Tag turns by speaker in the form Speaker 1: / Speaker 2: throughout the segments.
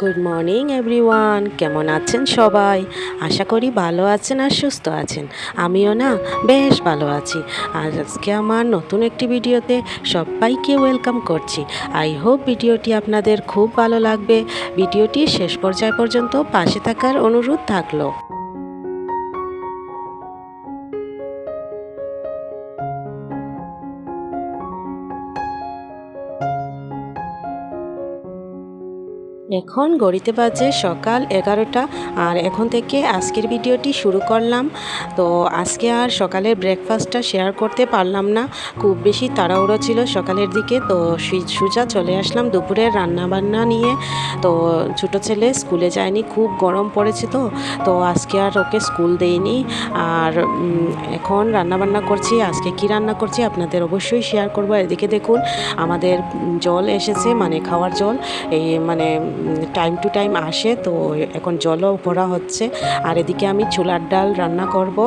Speaker 1: Good morning everyone কেমন আছেন সবাই? আশা করি ভালো আছেন আর সুস্থ আছেন। আমিও না বেশ ভালো আছি। আর আজকে আমার নতুন একটি ভিডিওতে সবাইকে ওয়েলকাম করছি। আই হোপ ভিডিওটি আপনাদের খুব ভালো লাগবে। ভিডিওটি শেষ পর্যায় পর্যন্ত পাশে থাকার অনুরোধ থাকল। এখন গড়িতে বাজে সকাল এগারোটা, আর এখন থেকে আজকের ভিডিওটি শুরু করলাম। তো আজকে আর সকালের ব্রেকফাস্টটা শেয়ার করতে পারলাম না, খুব বেশি তাড়াহুড়ো ছিল সকালের দিকে। তো সোজা চলে আসলাম দুপুরের রান্না বান্না নিয়ে। তো ছোটো ছেলে স্কুলে যায়নি, খুব গরম পড়েছে তো তো আজকে আর ওকে স্কুল দেইনি। আর এখন রান্না বান্না করছি, আজকে কি রান্না করছি আপনাদের অবশ্যই শেয়ার করব। এদিকে দেখুন, আমাদের জল এসেছে মানে খাওয়ার জল। এই মানে টাইম টু টাইম আসে, তো এখন জলও ভরা হচ্ছে। আর এদিকে আমি ছোলার ডাল রান্না করব।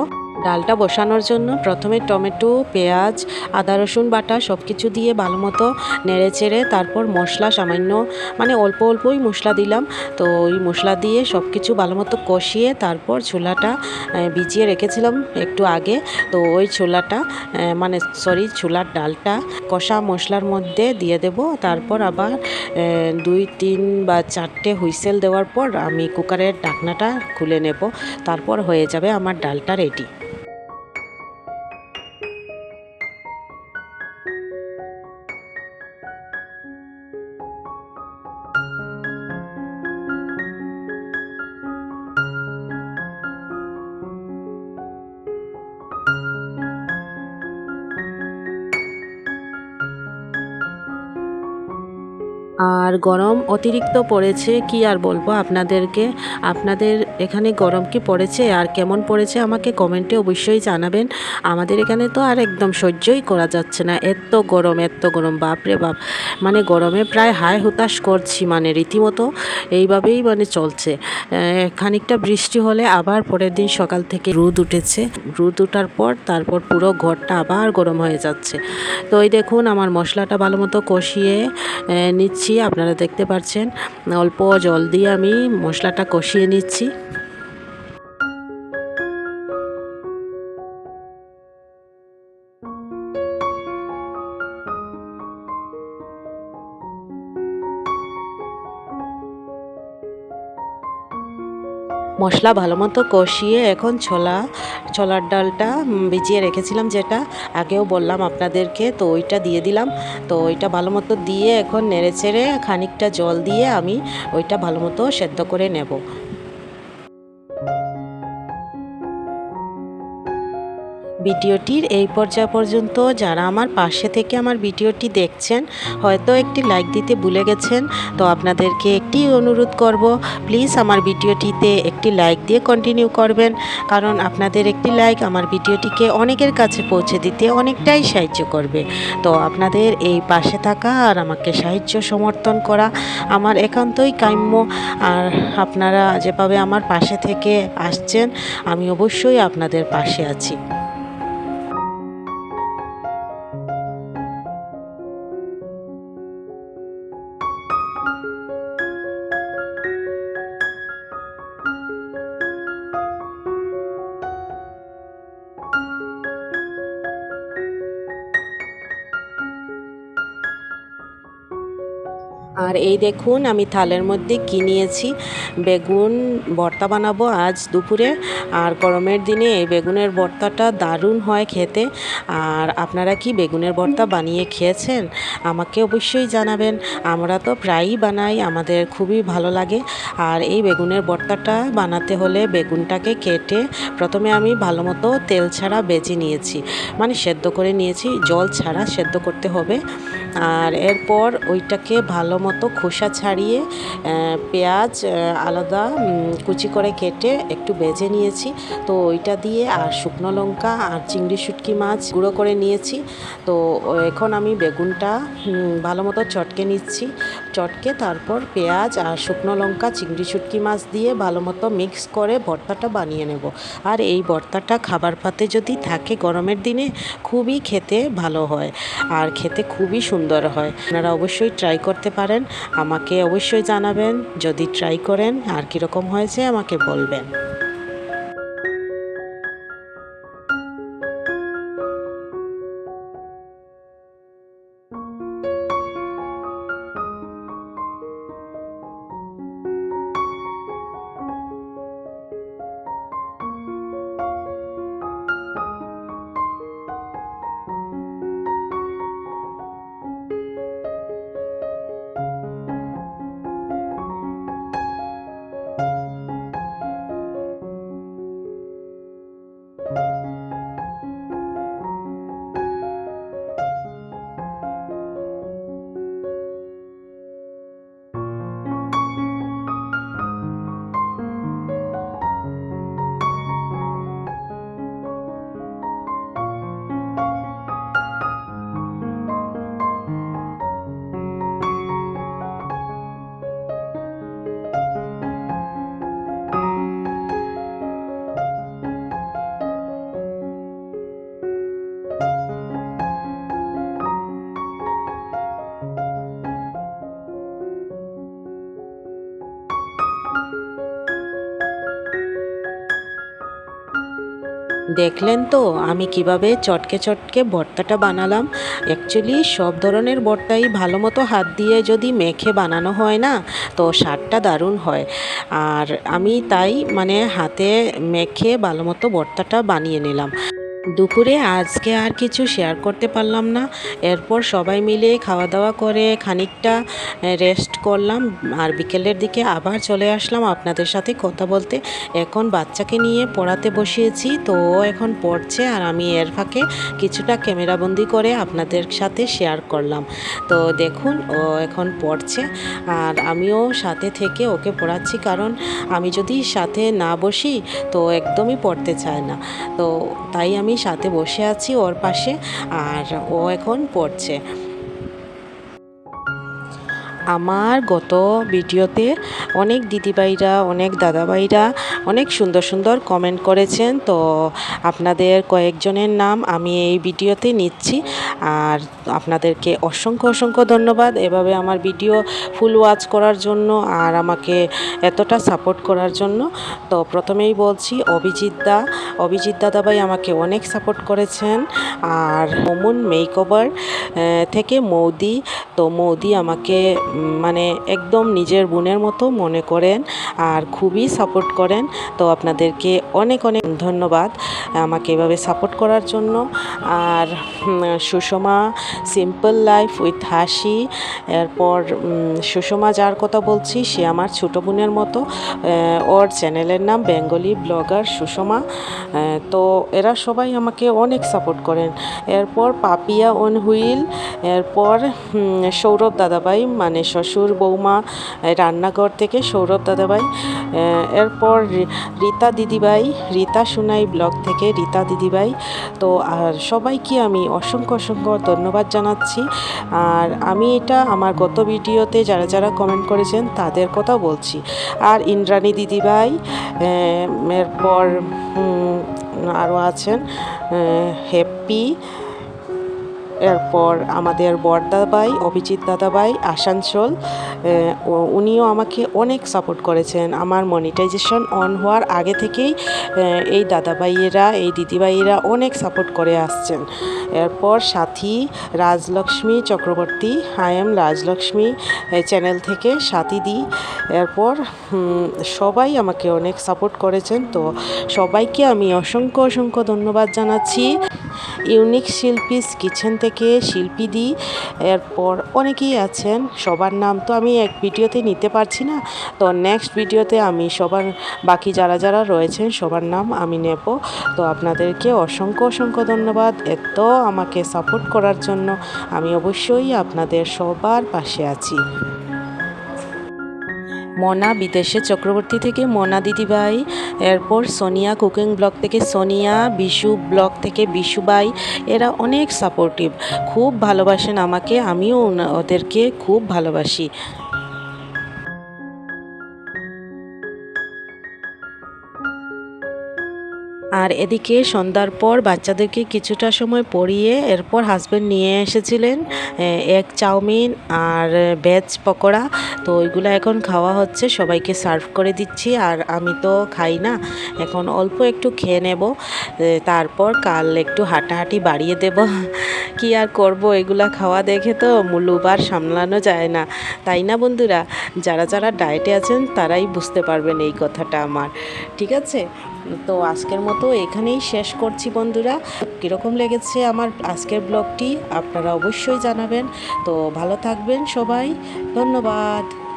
Speaker 1: ডালটা বসানোর জন্য প্রথমে টমেটো, পেঁয়াজ, আদা, রসুন বাটা সব কিছু দিয়ে ভালো মতো নেড়ে চেড়ে তারপর মশলা সামান্য মানে অল্প অল্পই মশলা দিলাম। তো ওই মশলা দিয়ে সব কিছু ভালো মতো কষিয়ে তারপর ছোলাটা ভিজিয়ে রেখেছিলাম একটু আগে। তো ওই ছোলাটা মানে সরি, ছোলার ডালটা কষা মশলার মধ্যে দিয়ে দেব। তারপর আবার দুই, তিন বা চারটে হুইসেল দেওয়ার পর আমি কুকারের ঢাকনাটা খুলে নেব। তারপর হয়ে যাবে আমার ডালটা রেডি। আর গরম অতিরিক্ত পড়েছে কি আর বলব আপনাদেরকে? আপনাদের এখানে গরম কি পড়েছে আর কেমন পড়েছে আমাকে কমেন্টে অবশ্যই জানাবেন। আমাদের এখানে তো আর একদম সহ্যই করা যাচ্ছে না। এত গরম এত গরম বাপরে বাপ। মানে গরমে প্রায় হায় হুতাশ করছি মানে রীতিমতো। এইভাবেই মানে চলছে। খানিকটা বৃষ্টি হলে আবার পরের দিন সকাল থেকে রোদ উঠেছে। রোদ ওঠার পর তারপর পুরো ঘরটা আবার গরম হয়ে যাচ্ছে। তো এই দেখুন আমার মশলাটা ভালো মতো কষিয়ে আহ, নিচ্ছি আপনারা দেখতে পাচ্ছেন অল্প জল দিয়ে আমি মশলাটা কষিয়ে নিচ্ছি। মশলা ভালো মতো কষিয়ে এখন ছোলা, ছোলার ডালটা ভিজিয়ে রেখেছিলাম যেটা। আগেও বললাম আপনাদেরকে, তো ওইটা দিয়ে দিলাম। তো ওইটা ভালো মতো দিয়ে এখন নেড়ে চেড়ে খানিকটা জল দিয়ে আমি ওইটা ভালো মতো সেদ্ধ করে নেব। ভিডিওটির এই পর্যায় পর্যন্ত যারা আমার পাশে থেকে আমার ভিডিওটি দেখছেন, হয়তো একটি লাইক দিতে ভুলে গেছেন, তো আপনাদেরকে একটি অনুরোধ করব প্লিজ আমার ভিডিওটিতে একটি লাইক দিয়ে কন্টিনিউ করবেন, কারণ আপনাদের একটি লাইক আমার ভিডিওটিকে অনেকের কাছে পৌঁছে দিতে অনেকটাই সাহায্য করবে। তো আপনাদের এই পাশে থাকা আর আমাকে সাহায্য সমর্থন করা আমার একান্তই কাম্য, আর আপনারা যেভাবে আমার পাশে থেকে আসছেন, আমি অবশ্যই আপনাদের পাশে আছি। আর এই দেখুন, আমি থালের মধ্যে কি নিয়েছি? বেগুন ভর্তা বানাবো আজ দুপুরে। আর গরমের দিনে এই বেগুনের ভর্তাটা দারুণ হয় খেতে। আর আপনারা কি বেগুনের ভর্তা বানিয়ে খেয়েছেন? আমাকে অবশ্যই জানাবেন। আমরা তো প্রায়ই বানাই, আমাদের খুবই ভালো লাগে। আর এই বেগুনের ভর্তাটা বানাতে হলে বেগুনটাকে কেটে প্রথমে আমি ভালো মতো তেল ছাড়া বেজে নিয়েছি। মানে সেদ্ধ করে নিয়েছি, জল ছাড়া সেদ্ধ করতে হবে। আর এরপর ওইটাকে ভালো মতো খোসা ছাড়িয়ে পেঁয়াজ আলাদা কুচি করে কেটে একটু বেজে নিয়েছি। তো ওইটা দিয়ে আর শুকনো লঙ্কা আর চিংড়ি শুটকি মাছ গুঁড়ো করে নিয়েছি। তো এখন আমি বেগুনটা ভালো মতো চটকে নিচ্ছি। চটকে তারপর পেঁয়াজ আর শুকনো লঙ্কা, চিংড়ি শুটকি মাছ দিয়ে ভালো মতো মিক্স করে ভর্তাটা বানিয়ে নেব। আর এই ভর্তাটা খাবার পাতে যদি থাকে গরমের দিনে খুবই খেতে ভালো হয় আর খেতে খুবই সুন্দর হয়। আপনারা অবশ্যই ট্রাই করতে পারেন, আমাকে অবশ্যই জানাবেন, যদি ট্রাই করেন আর কীরকম হয়েছে আমাকে বলবেন। দেখলেন তো, আমি কীভাবে চটকে চটকে ভর্তাটা বানালাম। অ্যাকচুয়ালি সব ধরনের ভর্তাই ভালো মতো হাত দিয়ে যদি মেখে বানানো হয় না, তো স্বাদটা দারুণ হয়। আর আমি তাই মানে হাতে মেখে ভালো মতো ভর্তাটা বানিয়ে নিলাম। দুপুরে আজকে আর কিছু শেয়ার করতে পারলাম না। এরপর সবাই মিলে খাওয়া দাওয়া করে খানিকটা রেস্ট করলাম আর বিকেলের দিকে আবার চলে আসলাম আপনাদের সাথে কথা বলতে। এখন বাচ্চাকে নিয়ে পড়াতে বসিয়েছি, তো ও এখন পড়ছে আর আমি এর ফাঁকে কিছুটা ক্যামেরাবন্দি করে আপনাদের সাথে শেয়ার করলাম। তো দেখুন, ও এখন পড়ছে আর আমিও সাথে থেকে ওকে পড়াচ্ছি কারণ আমি যদি সাথে না বসি তো একদমই পড়তে চায় না। তো তাই আমি সাথে বসে আছি ওর পাশে আর ও এখন পড়ছে। আমার গত ভিডিওতে অনেক দিদিভাইরা, অনেক দাদাভাইরা অনেক সুন্দর সুন্দর কমেন্ট করেছেন। তো আপনাদের কয়েকজনের নাম আমি এই ভিডিওতে নিচ্ছি। আর আপনাদেরকে অসংখ্য অসংখ্য ধন্যবাদ এভাবে আমার ভিডিও ফুল ওয়াচ করার জন্য আর আমাকে এতটা সাপোর্ট করার জন্য। তো প্রথমেই বলছি, অভিজিৎ দা, অভিজিৎ দাদাভাই আমাকে অনেক সাপোর্ট করেছেন। আর মোমুন মেকওভার থেকে মৌদি, তো মৌদি আমাকে মানে একদম নিজের বোনের মতো মনে করেন আর খুবই সাপোর্ট করেন। তো আপনাদেরকে অনেক অনেক ধন্যবাদ আমাকে এভাবে সাপোর্ট করার জন্য। আর Sushma simple life with Hasi, এরপর সুষমা যার কথা বলছি, সে আমার ছোটো বোনের মতো ওর চ্যানেলের নাম বেঙ্গলি ব্লগার সুষমা। তো এরা সবাই আমাকে অনেক সাপোর্ট করেন। এরপর পাপিয়া অন হুইল এরপর সৌরভ দাদাভাই মানে শ্বশুর, বৌমা রান্নাঘর থেকে সৌরভ দাদাভাই এরপর রীতা দিদিভাই, রীতা সুনাই ব্লগ থেকে রীতা দিদিভাই। তো আর সবাইকে আমি অসংখ্য অসংখ্য ধন্যবাদ জানাচ্ছি। আর আমি এটা আমার গত ভিডিওতে যারা যারা কমেন্ট করেছেন তাদের কথা বলছি। আর ইন্দ্রাণী দিদিভাই এরপর আরও আছেন হ্যাপি এরপর আমাদের বরদাবাই, অভিজিৎ দাদাবাই, আসানসোল উনিও আমাকে অনেক সাপোর্ট করেছেন। আমার মনিটাইজেশন অন হওয়ার আগে থেকেই এই দাদাভাইয়েরা এই দিদিভাইয়েরা অনেক সাপোর্ট করে আসছেন। এরপর Sathi, Rajlakshmi Chakraborty I am Rajlakshmi channel থেকে সাথী দি। এরপর সবাই আমাকে অনেক সাপোর্ট করেছেন। তো সবাইকে আমি অসংখ্য অসংখ্য ধন্যবাদ জানাচ্ছি। ইউনিক শিল্পীস কিচেন থেকে শিল্পী দি, এরপর অনেকেই আছেন, সবার নাম তো আমি এক ভিডিওতে নিতে পারছি না। তো নেক্সট ভিডিওতে আমি সবার, বাকি যারা যারা রয়েছেন, সবার নাম আমি নেব। তো আপনাদেরকে অসংখ্য অসংখ্য ধন্যবাদ এত আমাকে সাপোর্ট করার জন্য। আমি অবশ্যই আপনাদের সবার পাশে আছি। মনা বিদেশে চক্রবর্তী থেকে মনা দিদিভাই, এরপর সোনিয়া কুকিং ব্লগ থেকে সোনিয়া, বিশু ব্লগ থেকে বিশুবাই, এরা অনেক সাপোর্টিভ খুব ভালোবাসেন আমাকে, আমিও ওদেরকে খুব ভালোবাসি। আর এদিকে সন্ধ্যার পর বাচ্চাদেরকে কিছুটা সময় পড়িয়ে এরপর হাজব্যান্ড নিয়ে এসেছিলেন এক চাউমিন আর ভেজ পকোড়া। তো ওইগুলো এখন খাওয়া হচ্ছে, সবাইকে সার্ভ করে দিচ্ছি আর আমি তো খাই না। এখন অল্প একটু খেয়ে নেব তারপর কাল একটু হাঁটাহাঁটি বাড়িয়ে দেব। কি আর করব, এগুলা খাওয়া দেখে তো মূল্যবার সামলানো যায় না। তাই না বন্ধুরা? যারা যারা ডায়েটে আছেন তারাই বুঝতে পারবেন এই কথাটা আমার। ঠিক আছে? তো আজকের মতো এখানেই শেষ করছি বন্ধুরা। কীরকম লেগেছে আমার আজকের ব্লগটি আপনারা অবশ্যই জানাবেন। তো ভালো থাকবেন সবাই। ধন্যবাদ।